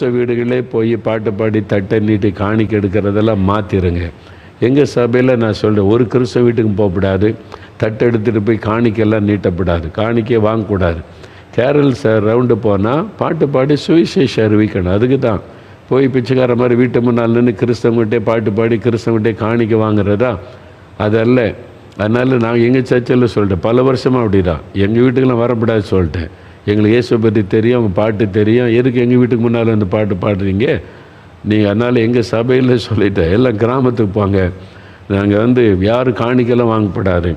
கிறிஸ்தவ வீடுகளே போய் பாட்டு பாடி தட்டை நீட்டி காணிக்க எடுக்கிறதெல்லாம் மாற்றிடுங்க எங்கள் சபையில் நான் சொல்கிறேன் ஒரு கிறிஸ்தவ வீட்டுக்கும் போகக்கூடாது. தட்டை எடுத்துகிட்டு போய் காணிக்கெல்லாம் நீட்டப்படாது. காணிக்கே வாங்கக்கூடாது. கேரள் சார் ரவுண்டு போனால் பாட்டு பாடி சுவிசேஷம் அறிவிக்கணும். அதுக்கு தான். போய் பிச்சைக்கார மாதிரி வீட்டு முன்னால் நின்று கிறிஸ்தவங்கிட்டே பாட்டு பாடி கிறிஸ்தவங்கிட்டே காணிக்க வாங்குறதா? அதல்ல. அதனால் நான் எங்கள் சர்ச்சில் சொல்லிட்டேன் பல வருஷமாக அப்படி தான் எங்கள் வீட்டுக்கெல்லாம் வரக்கூடாது சொல்லிட்டேன். எங்களுக்கு இயேசுவை பற்றி தெரியும் அவங்க பாட்டு தெரியும். எதுக்கு எங்கள் வீட்டுக்கு முன்னால் வந்து பாட்டு பாடுறீங்க? நீங்கள் அதனால் எங்கள் சபையில் சொல்லிட்டேன். எல்லாம் கிராமத்துக்கு போங்க. நாங்கள் வந்து யாரும் காணிக்கெல்லாம் வாங்கப்படாது.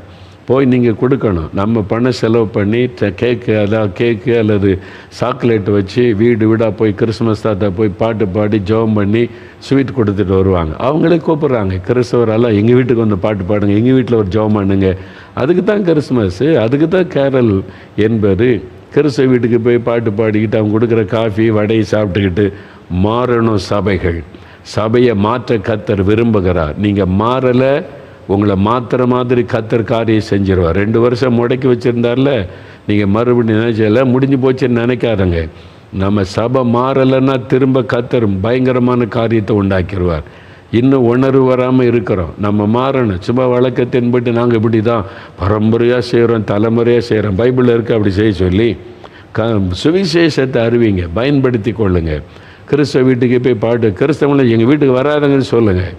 போய் நீங்கள் கொடுக்கணும். நம்ம பணம் செலவு பண்ணி கேக்கு அதான் கேக்கு அல்லது சாக்லேட் வச்சு வீடு வீடாக போய் கிறிஸ்மஸ் தாத்தா போய் பாட்டு பாடி ஜெபம் பண்ணி ஸ்வீட் கொடுத்துட்டு வருவாங்க. அவங்களே கூப்பிட்றாங்க. கிறிஸ்தவரெல்லாம் எங்கள் வீட்டுக்கு வந்து பாட்டு பாடுங்க. எங்கள் வீட்டில் ஒரு ஜோம் பண்ணுங்க. அதுக்கு தான் கிறிஸ்மஸ்ஸு அதுக்கு தான் கேரல் என்பது. கிறிஸ்தவ வீட்டுக்கு போய் பாட்டு பாடிக்கிட்டு அவங்க கொடுக்குற காஃபி வடையை சாப்பிட்டுக்கிட்டு மாறணும் சபைகள். சபையை மாற்ற கத்தர் விரும்புகிறார். நீங்கள் மாறலை உங்களை மாற்றுற மாதிரி கத்தர் காரியம் செஞ்சிருவார். ரெண்டு வருஷம் முடக்கி வச்சுருந்தார்ல நீங்கள் மறுபடியும் நினைச்சல முடிஞ்சு போச்சுன்னு நினைக்காதங்க. நம்ம சபை மாறலைன்னா திரும்ப கத்தர் பயங்கரமான காரியத்தை உண்டாக்கிடுவார் இன்னும் உணர்வு வராமல் இருக்கிறோம். நம்ம மாறணும். சும்மா வழக்கத்தின்படி நாங்கள் இப்படி தான் பரம்பரையாக செய்கிறோம் தலைமுறையாக செய்கிறோம் பைபிளில் இருக்க அப்படி செய்ய சொல்லி. க சுவிசேஷத்தை அறிவிங்க பயன்படுத்தி கொள்ளுங்கள் கிறிஸ்தவ வீட்டுக்கு போய் பாட்டு கிறிஸ்தவங்களை எங்கள் வீட்டுக்கு வராதங்கன்னு சொல்லுங்கள்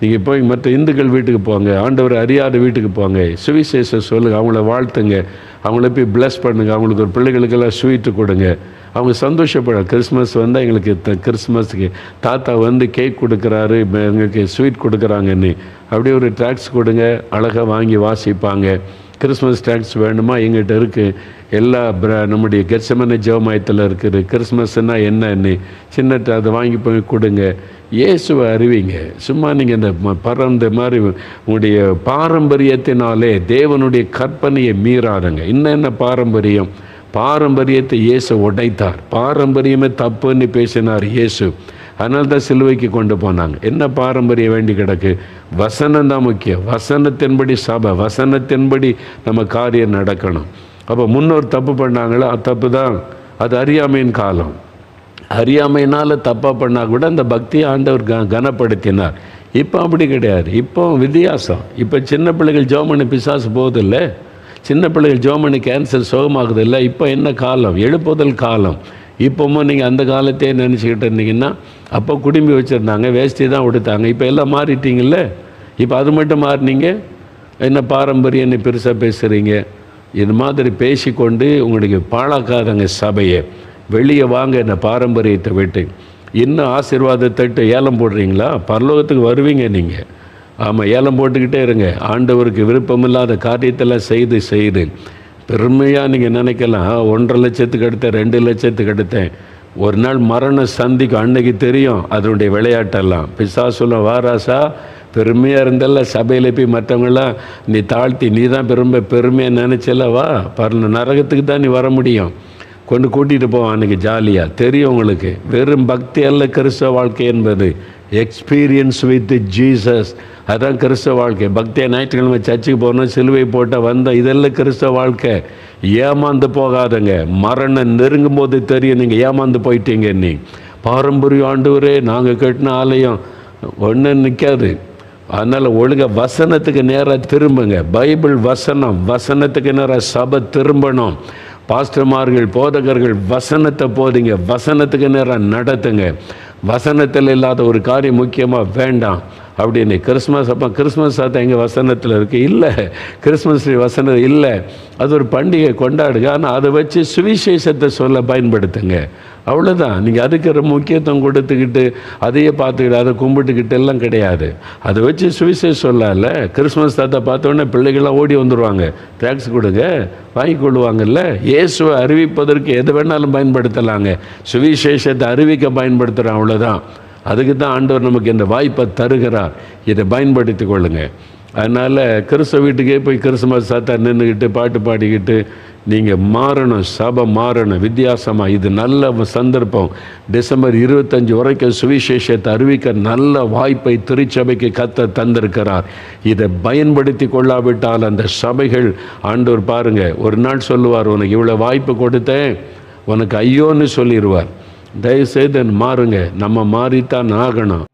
நீங்கள் போய் மற்ற இந்துக்கள் வீட்டுக்கு போங்க ஆண்டவர் அறியாத வீட்டுக்கு போங்க. சுவிசேஷம் சொல்லுங்கள் அவங்கள வாழ்த்துங்க. அவங்கள போய் பிளஸ் பண்ணுங்க அவங்களுக்கு ஒரு பிள்ளைகளுக்கெல்லாம் ஸ்வீட்டு கொடுங்க. அவங்க சந்தோஷப்பட கிறிஸ்மஸ் வந்தால் எங்களுக்கு த கிறிஸ்மஸுக்கு தாத்தா வந்து கேக் கொடுக்குறாரு எங்களுக்கு ஸ்வீட் கொடுக்குறாங்கன்னு. அப்படியே ஒரு டாக்ஸ் கொடுங்க அழகாக வாங்கி வாசிப்பாங்க. கிறிஸ்மஸ் ட்ராக்ஸ் வேணுமா? எங்கிட்ட இருக்குது எல்லா பிர நம்முடைய கெச்சமன ஜெவமாயத்தில் இருக்குது. கிறிஸ்மஸ்னால் என்னன்னு. சின்ன ட- அதை வாங்கி போய் கொடுங்க. இயேசுவை அறிவிங்க. சும்மா நீங்கள் இந்த பறந்த மாதிரி உங்களுடைய பாரம்பரியத்தினாலே தேவனுடைய கற்பனையை மீறாதுங்க. என்ன என்ன பாரம்பரியம்? பாரம்பரியத்தை இயேசு உடைத்தார். பாரம்பரியமே தப்புன்னு பேசினார் இயேசு. அதனால தான் சிலுவைக்கு கொண்டு போனாங்க. என்ன பாரம்பரியம் வேண்டி கிடக்கு? வசனம் தான் முக்கியம். வசனத்தின்படி சபை வசனத்தின்படி நம்ம காரியம் நடக்கணும். அப்போ முன்னோர் தப்பு பண்ணாங்களோ? அது தப்பு தான். அது அறியாமையின் காலம். அறியாமையினால் தப்பாக பண்ணால் கூட அந்த பக்தியை ஆண்டவர் க கனப்படுத்தினார். இப்போ அப்படி கிடையாது. இப்போ வித்தியாசம். இப்போ சின்ன பிள்ளைகள் ஜோமணி பிசாசு போகுதில்ல? சின்ன பிள்ளைகள் ஜோமணி கேன்சர் சோகமாகுது இல்லை இப்போ என்ன காலம்? எழுப்புதல் காலம். இப்போவும் நீங்கள் அந்த காலத்தையே நினச்சிக்கிட்டு இருந்தீங்கன்னா அப்போ குடும்பி வச்சுருந்தாங்க வேஷ்டி தான் உடுத்தாங்க. இப்போ எல்லாம் மாறிட்டீங்கல்ல? இப்போ அது மட்டும் மாறினீங்க? என்ன பாரம்பரியம் என்ன பெருசாக பேசுகிறீங்க இது மாதிரி பேசிக்கொண்டு உங்களுக்கு பாழாக்காதங்க சபையை. வெளியே வாங்க இந்த பாரம்பரியத்தை விட்டு. இன்னும் ஆசீர்வாதத்திட்டு ஏலம் போடுறீங்களா? பரலோகத்துக்கு வருவீங்க நீங்கள் ஆமாம் ஏலம் போட்டுக்கிட்டே இருங்க. ஆண்டவருக்கு விருப்பமில்லாத காரியத்தெல்லாம் செய்து செய்து. பெருமையாக நீங்கள் நினைக்கலாம். ஒன்றரை லட்சத்துக்கு எடுத்தேன் ரெண்டு லட்சத்துக்கு எடுத்தேன். ஒரு நாள் மரணம் சந்திக்கும் அன்னைக்கு தெரியும் அதனுடைய விளையாட்டெல்லாம். பிசா சொல்ல வாராசா பெருமையாக இருந்தல்ல சபையில் போய் மற்றவங்களாம் நீ தாழ்த்தி நீ தான் பெருமை பெருமையாக நினச்சல வா. பரல நரகத்துக்கு தான் நீ வர முடியும். கொண்டு கூட்டிகிட்டு போவான். அன்றைக்கி ஜாலியாக தெரியும் உங்களுக்கு வெறும் பக்தி அல்ல கிறிஸ்தவ வாழ்க்கை என்பது. எக்ஸ்பீரியன்ஸ் வித் ஜீசஸ் அதான் கிறிஸ்தவ வாழ்க்கை. பக்தியை ஞாயிற்றுக்கிழமை சர்ச்சுக்கு போனோம் சிலுவை போட்டால் வந்த இதெல்லாம் கிறிஸ்தவ வாழ்க்கை. ஏமாந்து போகாதங்க. மரணம் நெருங்கும் போது தெரியும் நீங்கள் ஏமாந்து போயிட்டீங்க நீ. பாரம்பரிய ஆண்டவரே நாங்கள் கட்டின ஆலயம். ஒன்றும் நிற்காது அதனால் ஒழுங்க வசனத்துக்கு நேராக திரும்புங்க. பைபிள் வசனம் வசனத்துக்கு நேராக சபை திரும்பணும். பாஸ்டர்மார்கள் போதகர்கள் வசனத்தை போதிங்க. வசனத்துக்கு நேராக நடத்துங்க. வசனத்தில் இல்லாத ஒரு காரியம் முக்கியமாக வேண்டாம் அப்படின்னு. கிறிஸ்மஸ் அப்போ கிறிஸ்மஸ் சாத்தம் எங்கள் வசனத்தில் இருக்குது இல்லை. கிறிஸ்மஸ் ட்ரீ வசனம் இல்லை. அது ஒரு பண்டிகை கொண்டாடுங்க. ஆனால் அதை வச்சு சுவிசேஷத்தை சொல்ல பயன்படுத்துங்க. அவ்வளோதான் நீங்கள் அதுக்கு ஒரு முக்கியத்துவம் கொடுத்துக்கிட்டு அதையே பார்த்துக்கிட்டு அதை கும்பிட்டுக்கிட்டு எல்லாம் கிடையாது. அதை வச்சு சுவிசேஷம் சொல்லல கிறிஸ்மஸ் தாத்தா பார்த்தோன்னே பிள்ளைகள்லாம் ஓடி வந்துடுவாங்க டேக்ஸ் கொடுங்க. வாங்கி கொள்ளுவாங்கல்ல. இயேசுவை அறிவிப்பதற்கு எது வேணாலும் பயன்படுத்தலாங்க. சுவிசேஷத்தை அறிவிக்க பயன்படுத்துகிறோம் அவ்வளோதான் அதுக்கு தான் ஆண்டவர் நமக்கு இந்த வாய்ப்பை தருகிறார். இதை பயன்படுத்தி கொள்ளுங்கள் அதனால் கிறிஸ்தவ வீட்டுக்கே போய் கிறிஸ்துமஸ் சாத்தா நின்றுக்கிட்டு பாட்டு பாடிக்கிட்டு நீங்கள் மாறணும் சபை மாறணும் வித்தியாசமாக இது நல்ல சந்தர்ப்பம். டிசம்பர் இருபத்தஞ்சு வரைக்கும் சுவிசேஷத்தை அறிவிக்க நல்ல வாய்ப்பை திருச்சபைக்கு கத்த தந்திருக்கிறார். இதை பயன்படுத்தி கொள்ளாவிட்டால் அந்த சபைகள் ஆண்டவர் பாருங்கள் ஒரு நாள் சொல்லுவார் உனக்கு இவ்வளோ வாய்ப்பு கொடுத்தேன் உனக்கு ஐயோன்னு சொல்லிடுவார் தயவுசெய்து மாறுங்க நம்ம மாறித்தான் ஆகணும்.